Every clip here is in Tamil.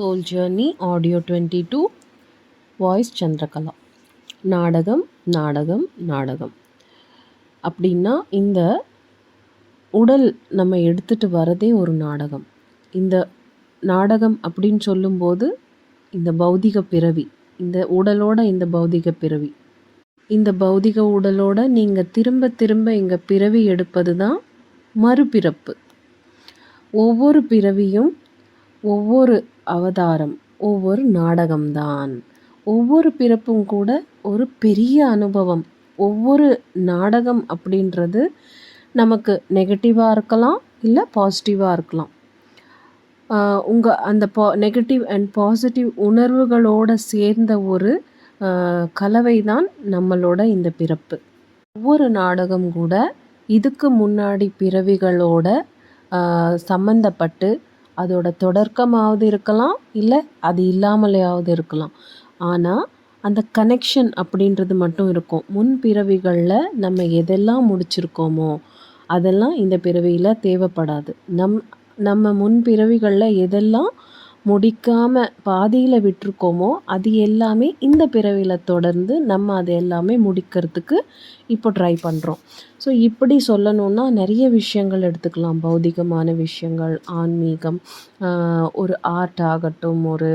Soul journey audio twenty two voice Chandrakala நாடகம் நாடகம் நாடகம். அப்படின்னா இந்த உடல் நம்ம எடுத்துகிட்டு வரதே ஒரு நாடகம். இந்த நாடகம் அப்படின்னு சொல்லும்போது இந்த பௌதிக பிறவி இந்த உடலோட இந்த பௌதிக பிறவி. இந்த பௌதிக உடலோட நீங்கள் திரும்ப திரும்ப இங்கே பிறவி எடுப்பது தான் மறுபிறப்பு. ஒவ்வொரு பிறவியும் ஒவ்வொரு அவதாரம் ஒவ்வொரு நாடகம்தான். ஒவ்வொரு பிறப்பும் கூட ஒரு பெரிய அனுபவம். ஒவ்வொரு நாடகம் அப்படின்றது நமக்கு நெகட்டிவாக இருக்கலாம் இல்லை பாசிட்டிவாக இருக்கலாம். உங்கள் அந்த பா நெகட்டிவ் அண்ட் பாசிட்டிவ் உணர்வுகளோடு சேர்ந்த ஒரு கலவை தான் நம்மளோட இந்த பிறப்பு. ஒவ்வொரு நாடகம் கூட இதுக்கு முன்னாடி பிறவிகளோட சம்மந்தப்பட்டு அதோட தொடக்கமாவது இருக்கலாம் இல்லை அது இல்லாமலேயாவது இருக்கலாம். ஆனால் அந்த கனெக்ஷன் அப்படின்றது மட்டும் இருக்கும். முன் பிறவிகளில் நம்ம எதெல்லாம் முடிச்சிருக்கோமோ அதெல்லாம் இந்த பிறவியில் தேவைப்படாது. நம் நம்ம முன் பிறவிகளில் எதெல்லாம் முடிக்காமல் பாதியில் விட்டுருக்கோமோ அது எல்லாமே இந்த பிறவியில் தொடர்ந்து நம்ம அது எல்லாமே முடிக்கிறதுக்கு இப்போ ட்ரை பண்ணுறோம் ஸோ இப்படி சொல்லணுன்னா நிறைய விஷயங்கள் எடுத்துக்கலாம். பௌதிகமான விஷயங்கள் ஆன்மீகம் ஒரு ஆர்ட் ஆகட்டும் ஒரு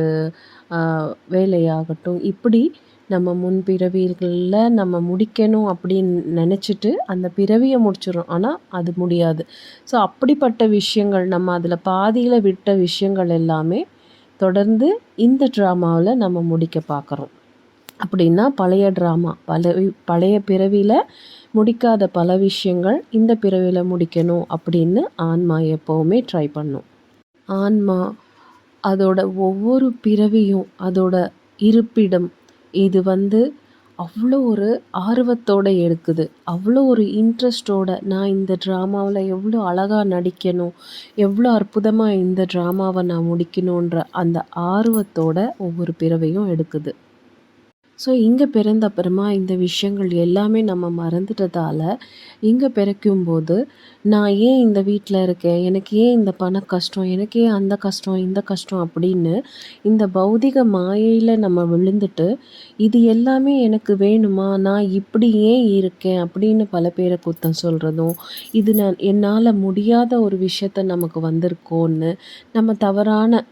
வேலையாகட்டும். இப்படி நம்ம முன்பிறவிகளில் நம்ம முடிக்கணும் அப்படின்னு நினச்சிட்டு அந்த பிறவியை முடிச்சிடும் ஆனால் அது முடியாது. ஸோ அப்படிப்பட்ட விஷயங்கள் நம்ம அதில் பாதியில் விட்ட விஷயங்கள் எல்லாமே தொடர்ந்து இந்த ட்ராமாவில் நம்ம முடிக்க பார்க்குறோம் அப்படின்னா பழைய ட்ராமா பல பழைய பிறவியில் முடிக்காத பல விஷயங்கள் இந்த பிறவியில் முடிக்கணும் அப்படின்னு ஆன்மா எப்போவுமே ட்ரை பண்ணும். ஆன்மா அதோட ஒவ்வொரு பிறவியும் அதோட இருப்பிடம் இது வந்து அவ்வளோ ஒரு ஆர்வத்தோடு எடுக்குது. அவ்வளோ ஒரு இன்ட்ரெஸ்ட்டோட நான் இந்த ட்ராமாவில் எவ்வளோ அழகாக நடிக்கணும் எவ்வளோ அற்புதமாக இந்த ட்ராமாவை நான் முடிக்கணுன்ற அந்த ஆர்வத்தோட ஒவ்வொரு பிறவையும் எடுக்குது. ஸோ இங்கே பிறந்த அப்புறமா இந்த விஷயங்கள் எல்லாமே நம்ம மறந்துட்டதால் இங்கே பிறக்கும்போது நான் ஏன் இந்த வீட்டில் இருக்கேன்? எனக்கு ஏன் இந்த பண கஷ்டம்? எனக்கு ஏன் அந்த கஷ்டம்? இந்த கஷ்டம்? அப்படின்னு இந்த பௌதிக மாயையில் நம்ம விழுந்துட்டு இது எல்லாமே எனக்கு வேணுமா? நான் இப்படி ஏன் இருக்கேன்? அப்படின்னு பல பேரை குத்தம் சொல்கிறதும் இது நான் என்னால் முடியாத ஒரு விஷயத்த நமக்கு வந்திருக்கோன்னு நம்ம தவறான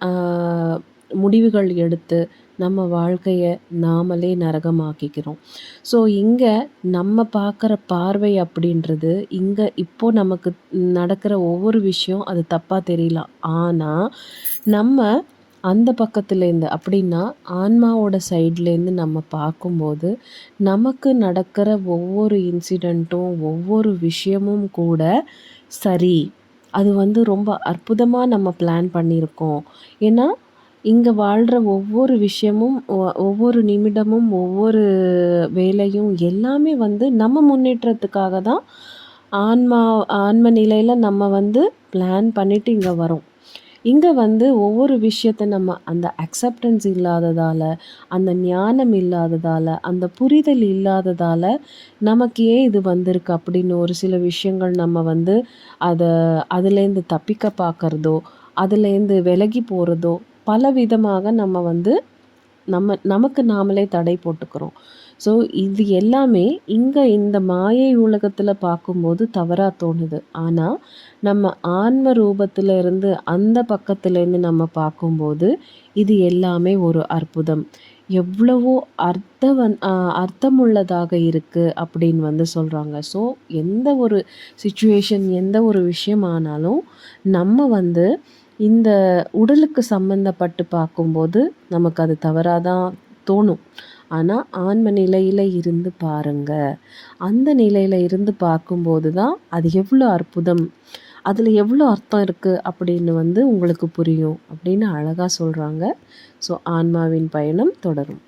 முடிவுகள் எடுத்து நம்ம வாழ்க்கையை நாமளே நரகமாக்கிக்கிறோம். ஸோ இங்கே நம்ம பார்க்குற பார்வை அப்படின்றது இங்கே இப்போது நமக்கு நடக்கிற ஒவ்வொரு விஷயம் அது தப்பாக தெரியல. ஆனால் நம்ம அந்த பக்கத்துலேருந்து அப்படின்னா ஆன்மாவோட சைட்லேருந்து நம்ம பார்க்கும்போது நமக்கு நடக்கிற ஒவ்வொரு இன்சிடெண்ட்டும் ஒவ்வொரு விஷயமும் கூட சரி. அது வந்து ரொம்ப அற்புதமாக நம்ம பிளான் பண்ணியிருக்கோம். ஏன்னா இங்கே வாழ்கிற ஒவ்வொரு விஷயமும் ஒவ்வொரு நிமிடமும் ஒவ்வொரு வேலையும் எல்லாமே வந்து நம்ம முன்னேற்றத்துக்காக தான் ஆன்மா ஆன்ம நிலையில் நம்ம வந்து பிளான் பண்ணிவிட்டு இங்கே வரோம். இங்கே வந்து ஒவ்வொரு விஷயத்த நம்ம அந்த அக்செப்டன்ஸ் இல்லாததால் அந்த ஞானம் இல்லாததால் அந்த புரிதல் இல்லாததால் நமக்கு ஏன் இது வந்திருக்கு அப்படின்னு ஒரு சில விஷயங்கள் நம்ம வந்து அதை அதுலேருந்து தப்பிக்க பார்க்குறதோ அதுலேருந்து விலகி போகிறதோ பல விதமாக நம்ம வந்து நம்ம நமக்கு நாமளே தடை போட்டுக்கிறோம். ஸோ இது எல்லாமே இங்கே இந்த மாயை உலகத்தில் பார்க்கும்போது தவறாக தோணுது. ஆனால் நம்ம ஆன்ம ரூபத்தில் இருந்து அந்த பக்கத்துலேருந்து நம்ம பார்க்கும்போது இது எல்லாமே ஒரு அற்புதம். எவ்வளவோ அர்த்தவன் அர்த்தமுள்ளதாக இருக்குது அப்படின்னு வந்து சொல்கிறாங்க ஸோ எந்த ஒரு சுச்சுவேஷன் எந்த ஒரு விஷயமானாலும் நம்ம வந்து இந்த உடலுக்கு சம்மந்தப்பட்டு பார்க்கும்போது நமக்கு அது தவறாக தான் தோணும். ஆனால் ஆன்ம நிலையில் இருந்து பாருங்கள் அந்த நிலையில் இருந்து பார்க்கும்போது தான் அது எவ்வளோ அற்புதம் அதில் எவ்வளோ அர்த்தம் இருக்குது அப்படின்னு வந்து உங்களுக்கு புரியும் அப்படின்னு அழகாக சொல்கிறாங்க ஸோ ஆன்மாவின் பயணம் தொடரும்.